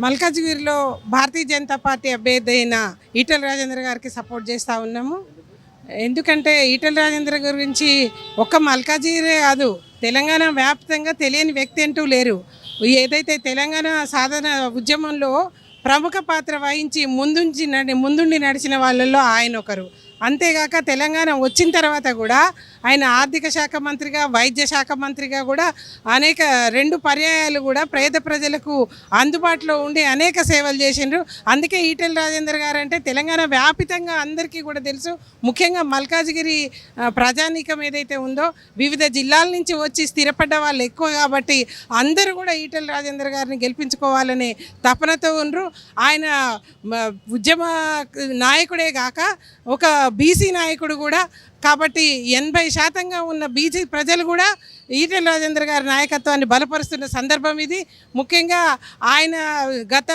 మల్కాజ్గిరిలో భారతీయ జనతా పార్టీ అభ్యర్థి అయిన ఈటల రాజేంద్ర గారికి సపోర్ట్ చేస్తూ ఉన్నాము. ఎందుకంటే ఈటల రాజేంద్ర గురించి ఒక్క మల్కాజ్గిరే కాదు తెలంగాణ వ్యాప్తంగా తెలియని వ్యక్తి అంటూ లేరు. ఏదైతే తెలంగాణ సాధన ఉద్యమంలో ప్రముఖ పాత్ర వహించి ముందుంచి నడి ముందుండి నడిచిన వాళ్ళల్లో ఆయన ఒకరు. అంతేగాక తెలంగాణ వచ్చిన తర్వాత కూడా ఆయన ఆర్థిక శాఖ మంత్రిగా వైద్య శాఖ మంత్రిగా కూడా అనేక రెండు పర్యాయాలు కూడా పేద ప్రజలకు అందుబాటులో ఉండి అనేక సేవలు చేసిండ్రు. అందుకే ఈటెల రాజేందర్ గారు అంటే తెలంగాణ వ్యాపితంగా అందరికీ కూడా తెలుసు. ముఖ్యంగా మల్కాజ్గిరి ప్రజానీకం ఏదైతే ఉందో వివిధ జిల్లాల నుంచి వచ్చి స్థిరపడ్డ వాళ్ళు ఎక్కువ కాబట్టి అందరూ కూడా ఈటెల రాజేందర్ గారిని గెలిపించుకోవాలనే తపనతో ఉండ్రు. ఆయన ఉద్యమ నాయకుడే కాక ఒక బీసీ నాయకుడు కూడా కాబట్టి ఎనభై శాతంగా ఉన్న బీసీ ప్రజలు కూడా ఈటెల రాజేంద్ర గారి నాయకత్వాన్ని బలపరుస్తున్న సందర్భం ఇది. ముఖ్యంగా ఆయన గత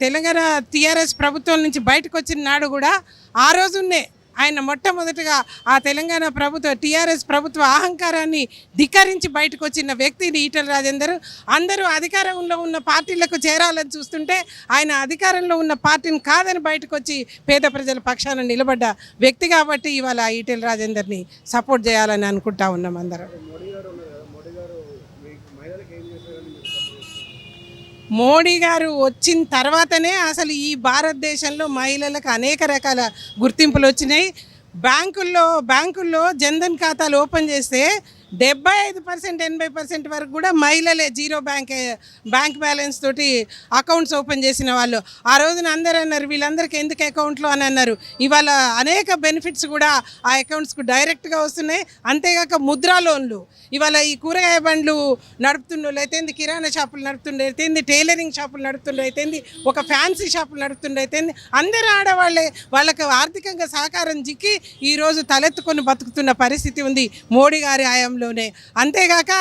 తెలంగాణ టీఆర్ఎస్ ప్రభుత్వం నుంచి బయటకు వచ్చిన నాడు కూడా ఆ రోజున్నే ఆయన మొట్టమొదటిగా ఆ తెలంగాణ ప్రభుత్వ టీఆర్ఎస్ ప్రభుత్వ అహంకారాన్ని ధిక్కరించి బయటకు వచ్చిన వ్యక్తిని ఈటల రాజేందర్. అందరూ అధికారంలో ఉన్న పార్టీలకు చేరాలని చూస్తుంటే ఆయన అధికారంలో ఉన్న పార్టీని కాదని బయటకు వచ్చి పేద ప్రజల పక్షాన నిలబడ్డ వ్యక్తి కాబట్టి ఇవాళ ఈటెల రాజేందర్ని సపోర్ట్ చేయాలని అనుకుంటా ఉన్నాం అందరం. మోడీ గారు వచ్చిన తర్వాతనే అసలు ఈ భారతదేశంలో మహిళలకు అనేక రకాల గుర్తింపులు వచ్చినాయి. బ్యాంకుల్లో బ్యాంకుల్లో జన్ధన్ ఖాతాలు ఓపెన్ చేస్తే డెబ్బై ఐదు పర్సెంట్ ఎనభై పర్సెంట్ వరకు కూడా మహిళలే జీరో బ్యాంక్ బ్యాంక్ బ్యాలెన్స్ తోటి అకౌంట్స్ ఓపెన్ చేసిన వాళ్ళు. ఆ రోజున అందరూ అన్నారు వీళ్ళందరికీ ఎందుకు అకౌంట్లో అని అన్నారు. ఇవాళ అనేక బెనిఫిట్స్ కూడా ఆ అకౌంట్స్కు డైరెక్ట్గా వస్తున్నాయి. అంతేగాక ముద్రా లోన్లు. ఇవాళ ఈ కూరగాయ బండ్లు నడుపుతుండో అయితేంది కిరాణా షాపులు నడుపుతుండే అయితేంది టైలరింగ్ షాపులు నడుపుతుండే అయితేంది ఒక ఫ్యాన్సీ షాపులు నడుపుతుండే అయితేంది అందరూ ఆడవాళ్ళే. వాళ్ళకు ఆర్థికంగా సహకారం జిక్కి ఈరోజు తలెత్తుకొని బతుకుతున్న పరిస్థితి ఉంది. మోడీ గారి హయాంలోనే అంతేగాక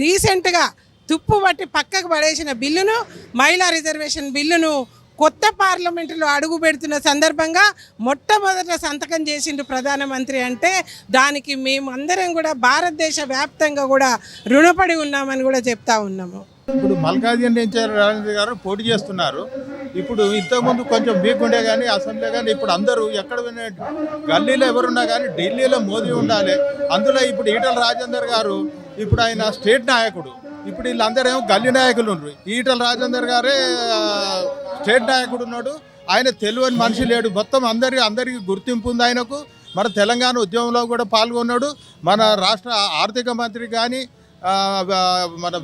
రీసెంట్గా తుప్పు పట్టి పక్కకు పడేసిన బిల్లును మహిళా రిజర్వేషన్ బిల్లును కొత్త పార్లమెంటులో అడుగు పెడుతున్న సందర్భంగా మొట్టమొదట సంతకం చేసిండు ప్రధానమంత్రి అంటే దానికి మేమందరం కూడా భారతదేశ వ్యాప్తంగా కూడా రుణపడి ఉన్నామని కూడా చెప్తా ఉన్నాము. ఇప్పుడు మల్కాజిగిరి నుంచి రాజేంద్ర గారు పోటీ చేస్తున్నారు. ఇప్పుడు ఇంతకుముందు కొంచెం వీక్ ఉండే కానీ అసెంబ్లీ కానీ ఇప్పుడు అందరూ ఎక్కడ గల్లీలో ఎవరున్నా కానీ ఢిల్లీలో మోదీ ఉండాలి. అందులో ఇప్పుడు ఈటల రాజేందర్ గారు ఇప్పుడు ఆయన స్టేట్ నాయకుడు. ఇప్పుడు వీళ్ళందరూ ఏమో గల్లీ నాయకులు ఉన్నారు ఈటల రాజేందర్ గారే స్టేట్ నాయకుడు ఉన్నాడు. ఆయన తెలివని మనిషి లేడు. మొత్తం అందరి అందరికీ గుర్తింపు ఉంది ఆయనకు. మన తెలంగాణ ఉద్యమంలో కూడా పాల్గొన్నాడు. మన రాష్ట్ర ఆర్థిక మంత్రి కానీ మన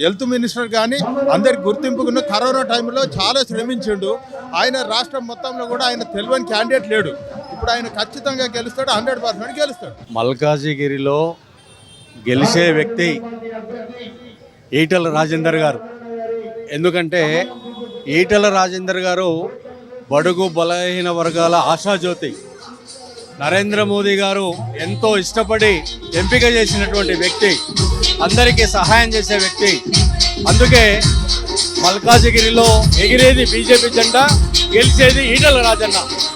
హెల్త్ మినిస్టర్ కానీ అందరికి గుర్తింపుకున్న కరోనా టైంలో చాలా శ్రమించిండు. ఆయన రాష్ట్రం మొత్తంలో కూడా ఆయన తెలివని క్యాండిడేట్ లేడు. ఇప్పుడు ఆయన ఖచ్చితంగా గెలుస్తాడు హండ్రెడ్ పర్సెంట్ గెలుస్తాడు. మల్కాజిగిరిలో గెలిచే వ్యక్తి ఈటల రాజేందర్ గారు. ఎందుకంటే ఈటల రాజేందర్ గారు బడుగు బలహీన వర్గాల ఆశాజ్యోతి. నరేంద్ర మోదీ గారు ఎంతో ఇష్టపడి ఎంపిక చేసినటువంటి వ్యక్తి అందరికీ సహాయం చేసే వ్యక్తి. అందుకే మల్కాజిగిరిలో ఎగిరేది బీజేపీ జెండా గెలిచేది ఈటల రాజన్న.